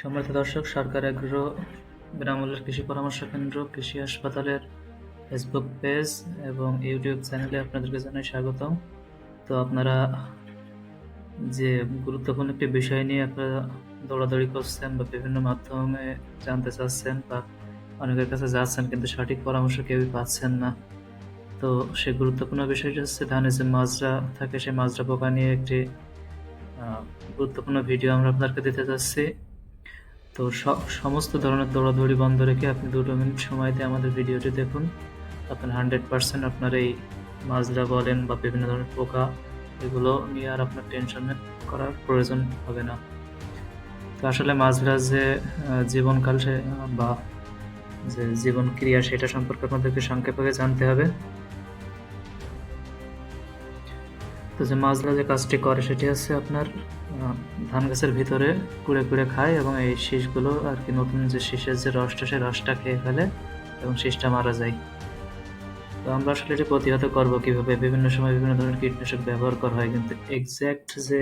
সম্মানিত দর্শক, সরকার এগ্রো বিনামূল্যের কৃষি পরামর্শ কেন্দ্র, কৃষি হাসপাতালের ফেসবুক পেজ এবং ইউটিউব চ্যানেলে আপনাদেরকে জানাই স্বাগতম। তো আপনারা যে গুরুত্বপূর্ণ একটি বিষয় নিয়ে আপনারা দৌড়াদৌড়ি করছেন বা বিভিন্ন মাধ্যমে জানতে চাচ্ছেন বা অনেকের কাছে যাচ্ছেন কিন্তু সঠিক পরামর্শ কেউই পাচ্ছেন না, তো সেই গুরুত্বপূর্ণ বিষয়টি হচ্ছে ধানের যে মাজরা থাকে, সেই মাজরা পোকা নিয়ে একটি গুরুত্বপূর্ণ ভিডিও আমরা আপনাদেরকে দিতে যাচ্ছি। তো সমস্ত ধরনের দৌড়াদৌড়ি বন্ধ রেখে আপনি দুটো মিনিট সময় দিয়ে আমাদের ভিডিওটি দেখুন। আপনার হান্ড্রেড পার্সেন্ট আপনার এই মাজরা বলেন বা বিভিন্ন ধরনের পোকা, এগুলো নিয়ে আর আপনার টেনশন করার প্রয়োজন হবে না। তো আসলে মাজরা যে জীবনকাল সে, বা যে জীবন ক্রিয়া সেটা সম্পর্কে আপনাদেরকে সংক্ষেপে জানতে হবে। তো যে মাজরা যে কাজটি করে সেটি হচ্ছে আপনার ধান গাছের ভিতরে কুড়ে কুড়ে খায় এবং এই শীষগুলো আর কি নতুন যে শীষের যে রসটা, সেই রসটা খেয়ে ফেলে এবং শীষটা মারা যায়। তো আমরা আসলে এটি প্রতিহত করব কীভাবে? বিভিন্ন সময় বিভিন্ন ধরনের কীটনাশক ব্যবহার করা হয়, কিন্তু এক্স্যাক্ট যে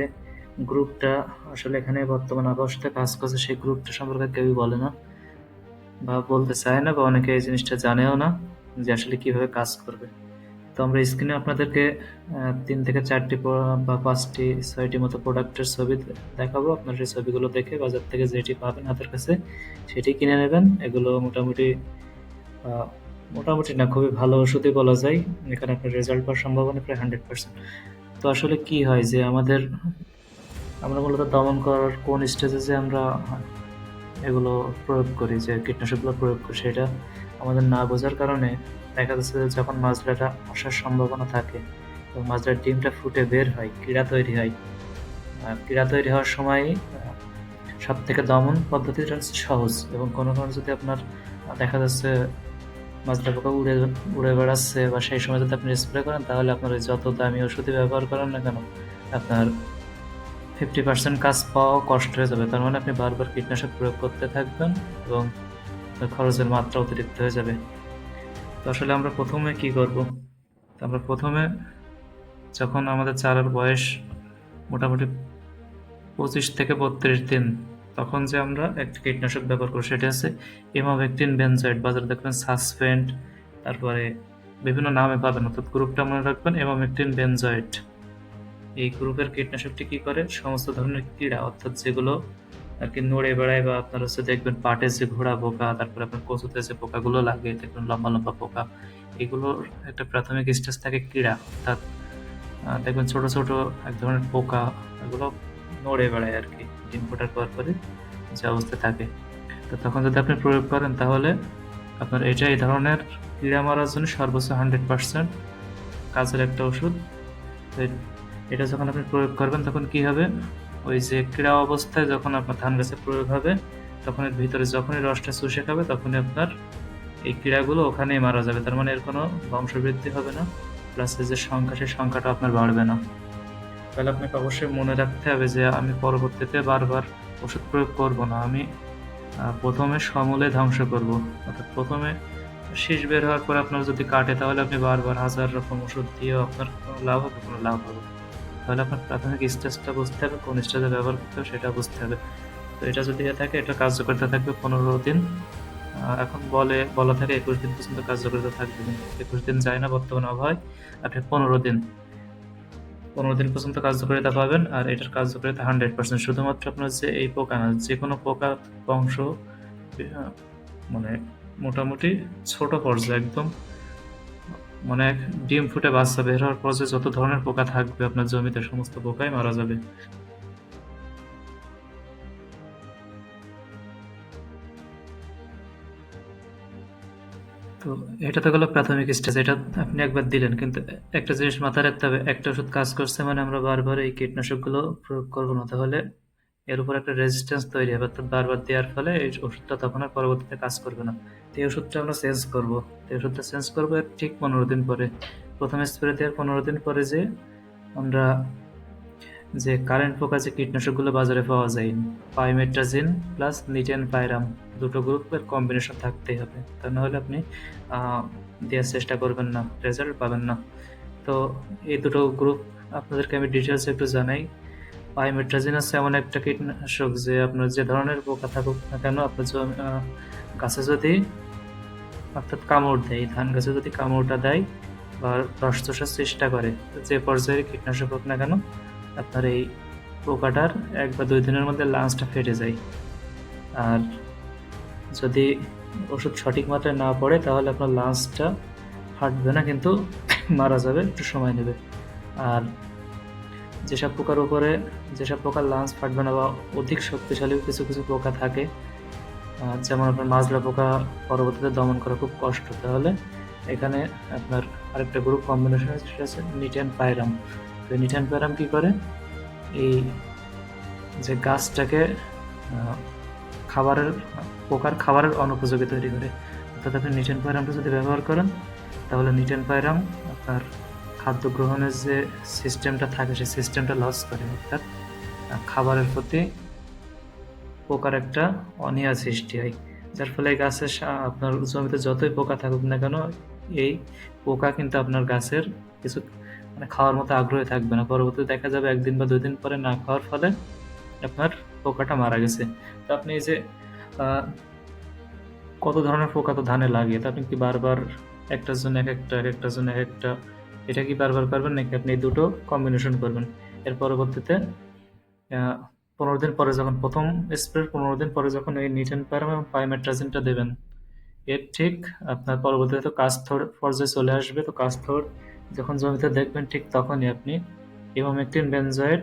গ্রুপটা আসলে এখানে বর্তমান অবস্থায় কাজ করছে, সেই গ্রুপটা সম্পর্কে কেউই বলে না বা বলতে চায় না বা অনেকে এই জিনিসটা জানেও না যে আসলে কীভাবে কাজ করবে। তো আমরা স্ক্রিনে আপনাদেরকে তিন থেকে চারটি বা পাঁচটি, ছয়টি মতো প্রোডাক্টের ছবি দেখাবো। আপনার সেই ছবিগুলো দেখে বাজার থেকে যেটি পাবেন হাতের কাছে, সেটি কিনে নেবেন। এগুলো মোটামুটি মোটামুটি না, খুবই ভালো ওষুধই বলা যায়। এখানে আপনার রেজাল্ট পাওয়ার সম্ভাবনা প্রায় হান্ড্রেড পার্সেন্ট তো আসলে কি হয় যে আমাদের, আমরা মূলত দমন করার কোন স্টেজে যে আমরা এগুলো প্রয়োগ করি, যে কীটনাশকগুলো প্রয়োগ করি, সেটা আমাদের না বোঝার কারণে দেখা যাচ্ছে যে যখন মাজরাটা আসার সম্ভাবনা থাকে এবং মাজরার ডিমটা ফুটে বের হয় কীড়া তৈরি হয়। আর কীড়া তৈরি হওয়ার সময় সব থেকে দমন পদ্ধতিটা সহজ এবং কোনো কারণে যদি আপনার দেখা যাচ্ছে মাজরা পোকা উড়ে উড়ে বেড়াচ্ছে বা সেই সময় যদি আপনি স্প্রে করেন, তাহলে আপনার যত দামি ওষুধই ব্যবহার করেন না কেন, আপনার ফিফটি পার্সেন্ট কাজ পাওয়া কষ্ট হয়ে যাবে। তার মানে আপনি বারবার কীটনাশক প্রয়োগ করতে থাকবেন এবং খরচের মাত্রা অতিরিক্ত হয়ে যাবে। তো আসলে আমরা প্রথমে কি করব? আমরা প্রথমে যখন আমাদের চারার বয়স মোটামুটি পঁচিশ থেকে বত্রিশ দিন, তখন যে আমরা একটা কীটনাশক ব্যবহার করি সেটা হচ্ছে এমাভেক্টিন বেনজয়েড। বাজারে দেখবেন সাসপেন্ড, তারপরে বিভিন্ন নামে পাবেন, অর্থাৎ গ্রুপটা মনে রাখবেন এমাভেক্টিন বেনজয়েড। এই গ্রুপের কীটনাশকটি কি করে? সমস্ত ধরনের কীড়া অর্থাৎ যেগুলো আর কি নড়ে বেড়ায় বা আপনার হচ্ছে দেখবেন পাটে যে ঘোড়া পোকা, তারপরে আপনার কচুতে যে পোকাগুলো লাগে দেখবেন লম্বা লম্বা পোকা, এগুলোর একটা প্রাথমিক স্টেজ থাকে কীড়া। অর্থাৎ দেখবেন ছোট ছোট এক ধরনের পোকা, এগুলো নড়ে বেড়ায় আর কি ডিম ফোটার পর পরে যে অবস্থা থাকে। তো তখন যদি আপনি প্রয়োগ করেন তাহলে আপনার এটা এই ধরনের কীড়া মারার জন্য সর্বোচ্চ হান্ড্রেড পার্সেন্ট কাজের একটা ওষুধ। এটা যখন আপনি প্রয়োগ করবেন তখন কি হবে? ওই যে ক্রীড়া অবস্থায় যখন আপনার ধান গাছে প্রয়োগ হবে, তখন এর ভিতরে যখনই রসটা চুষে খাবে, তখনই আপনার এই ক্রীড়াগুলো ওখানেই মারা যাবে। তার মানে এর কোনো বংশবৃদ্ধি হবে না প্লাস যে সংখ্যা, সেই সংখ্যাটা আপনার বাড়বে না। তাহলে আপনাকে অবশ্যই মনে রাখতে হবে যে আমি পরবর্তীতে বারবার ওষুধ প্রয়োগ করব না, আমি প্রথমে সমূলে ধ্বংস করব। অর্থাৎ প্রথমে শীষ বের হওয়ার পর আপনার যদি কাটে, তাহলে আপনি বারবার হাজার রকম ওষুধ দিয়েও আপনার কোনো লাভ হবে, কোনো লাভ হবে। তাহলে আপনার প্রাথমিক স্টেজটা বুঝতে হবে, কোন স্টেজে ব্যবহার করতে হবে সেটা বুঝতে হবে। তো এটা যদি থাকে, এটা কার্যকারিতা থাকবে পনেরো দিন। এখন বলে, বলা থাকে একুশ দিন পর্যন্ত কার্যকারিতা থাকবে। একুশ দিন যায় না, বর্তমানে আবহাওয়ায় আপনি পনেরো দিন। পনেরো দিন পর্যন্ত কার্যকারিতা পাবেন, আর এটার কার্যকারিতা হান্ড্রেড পার্সেন্ট শুধুমাত্র আপনার যে এই পোকা না, যে কোনো পোকা বংশ মানে মোটামুটি ছোট পর্যায়ে, একদম মানে ডিম ফুটে বাচ্চা বের হওয়ার পর যত ধরনের পোকা থাকবে, আপনার জমিতে সমস্ত পোকাই মারা যাবে। তো এটা তো গেলো প্রাথমিক স্টেজ এটা আপনি একবার দিলেন। কিন্তু একটা জিনিস মাথায় রাখতে হবে, একটা ওষুধ কাজ করছে মানে আমরা বারবার এই কীটনাশকগুলো প্রয়োগ করব না। তাহলে এর উপর একটা রেজিস্ট্যান্স তৈরি হবে, অর্থাৎ বারবার দেওয়ার ফলে এই ওষুধটা তখন আর পরবর্তীতে কাজ করবে না। তো এই ওষুধটা আমরা চেঞ্জ করব। তো এই ওষুধটা চেঞ্জ করব এর ঠিক পনেরো দিন পরে। প্রথম স্প্রে দেওয়ার পনেরো দিন পরে যে আমরা যে কারেন্ট পোকা যে কীটনাশকগুলো বাজারে পাওয়া যায় পাইমেট্রাজিন প্লাস নিটেন পাইরাম দুটো গ্রুপের কম্বিনেশন থাকতেই হবে। তা নাহলে আপনি দেওয়ার চেষ্টা করবেন না রেজাল্ট পাবেন না। তো এই দুটো গ্রুপ আপনাদেরকে আমি ডিটেলস একটু জানাই। পাইমেট্রাজিন হচ্ছে এমন একটা কীটনাশক যে আপনার যে ধরনের পোকা থাকুক না কেন, আপনার গাছে যদি অর্থাৎ কামড় দেয়, ধান গাছে যদি কামড়টা দেয় বা রস চষার চেষ্টা করে যে পর্যায়ে কীটনাশক হোক না কেন, আপনার এই পোকাটার এক বা দুই দিনের মধ্যে লাঞ্চটা ফেটে যায়। আর যদি ওষুধ সঠিক মাত্রায় না পড়ে, তাহলে আপনার লাঞ্চটা ফাটবে না, কিন্তু মারা যাবে, একটু সময় নেবে। আর যেসব পোকার উপরে, যেসব পোকার লাঞ্চ ফাটবে না বা অধিক শক্তিশালী কিছু কিছু পোকা থাকে যেমন আপনার মাজরা পোকা পরবর্তীতে দমন করা খুব কষ্ট। তাহলে এখানে আপনার আরেকটা গ্রুপ কম্বিনেশন আছে, সেটা হচ্ছে নিট অ্যান্ড পায়রাম তো নিট অ্যান্ড পায়রাম কী করে? এই যে গাছটাকে খাবারের, পোকার খাবারের অনুপযোগী তৈরি করে। অর্থাৎ আপনি নিট অ্যান্ড পায়রামটা যদি ব্যবহার করেন, তাহলে নিট অ্যান্ড পায়রাম আপনার খাদ্য গ্রহণের যে সিস্টেমটা থাকে, সেই সিস্টেমটা লস করে। অর্থাৎ খাবারের প্রতি পোকার একটা অনীহা সৃষ্টি হয়। যার ফলে গাছের আপনার জমিতে যতই পোকা থাকুক না কেন, এই পোকা কিন্তু আপনার গাছের কিছু মানে খাওয়ার মতো আগ্রহী থাকবে না। পরবর্তীতে দেখা যাবে একদিন বা দুই দিন পরে না খাওয়ার ফলে আপনার পোকাটা মারা গেছে। তো আপনি এই যে কত ধরনের পোকা তো ধানে লাগে? তো আপনি কি বারবার একটার জন্য এক একটা, এক একটার জন্য এক একটা এটা কি বারবার করবেন নাকি আপনি এই দুটো কম্বিনেশন করবেন? এর পরবর্তীতে পনেরো দিন পরে যখন প্রথম স্প্রের পনেরো দিন পরে যখন এই নিটেন প্যারাম এবং পাইমেট্রাজিনটা দেবেন, এর ঠিক আপনার পরবর্তীতে তো কাস্থর পর্যায়ে চলে আসবে। তো কাস্থর যখন জমিতে দেখবেন, ঠিক তখনই আপনি ইমামেকটিন বেনজয়েড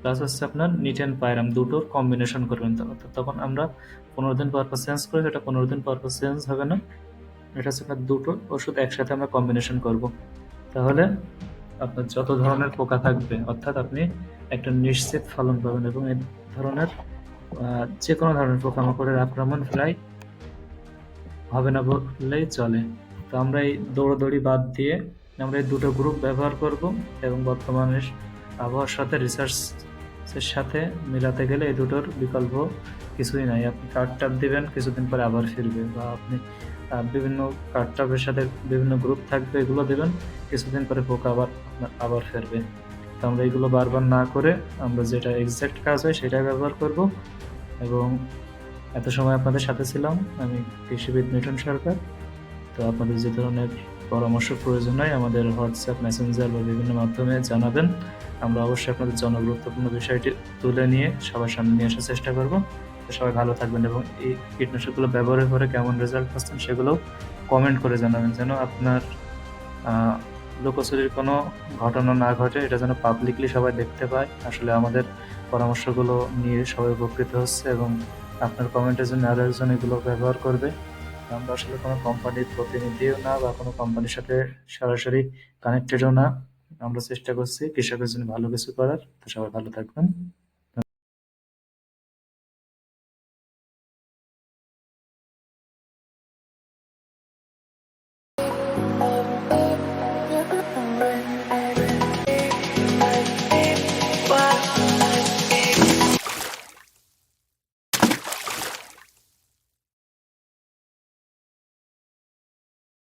প্লাস হচ্ছে আপনার নিটেন পায়রাম দুটোর কম্বিনেশন করবেন। তো- তো তখন আমরা পনেরো দিন পর পর চেঞ্জ করি, সেটা পনেরো দিন পর পর চেঞ্জ হবে না। এটা হচ্ছে আপনার দুটো ওষুধ একসাথে আমরা কম্বিনেশন করব। তাহলে আপনার যত ধরনের পোকা থাকবে, অর্থাৎ আপনি একটা নিশ্চিত ফলন পাবেন এবং এই ধরনের যে কোনো ধরনের পোকামাকড়ের আক্রমণ প্রায় হবে না বললেই চলে। তো আমরা এই দৌড়াদৌড়ি বাদ দিয়ে আমরা এই দুটো গ্রুপ ব্যবহার করব এবং বর্তমানে আবহাওয়ার সাথে রিসার্চের সাথে মিলাতে গেলে এই দুটোর বিকল্প কিছুই নাই। আপনি কার্ড টাপ দিবেন, কিছুদিন পরে আবার ফিরবে বা আপনি বিভিন্ন কার্ডটাপের সাথে বিভিন্ন গ্রুপ থাকবে, এগুলো দেবেন কিছুদিন পরে পোকা আবার আবার ফেরবে তো আমরা এগুলো বারবার না করে আমরা যেটা এক্সাক্ট কাজ হয় সেটাই ব্যবহার করব। এবং এত সময় আপনাদের সাথে ছিলাম, আমি কৃষিবিদ মিঠুন সরকার। তো আপনাদের যে ধরনের পরামর্শ প্রয়োজন হয় আমাদের হোয়াটসঅ্যাপ মেসেঞ্জার বা বিভিন্ন মাধ্যমে জানাবেন। আমরা অবশ্যই আপনাদের জনগুরুত্বপূর্ণ বিষয়টি তুলে নিয়ে সবার সামনে নিয়ে আসার চেষ্টা করব। সবাই ভালো থাকবেন এবং এই কীটনাশকগুলো ব্যবহারের পরে কেমন রেজাল্ট পাচ্ছেন সেগুলো কমেন্ট করে জানাবেন যেন আপনার লোকচুরির কোনো ঘটনা না ঘটে, এটা যেন পাবলিকলি সবাই দেখতে পায়। আসলে আমাদের পরামর্শগুলো নিয়ে সবাই উপকৃত হচ্ছে এবং আপনার কমেন্টের জন্য আরও একজন এগুলো ব্যবহার করবে। আমরা আসলে কোনো কোম্পানির প্রতিনিধিও না বা কোনো কোম্পানির সাথে সরাসরি কানেক্টেডও না। আমরা চেষ্টা করছি কৃষকের জন্য ভালো কিছু করার। তো সবাই ভালো থাকবেন।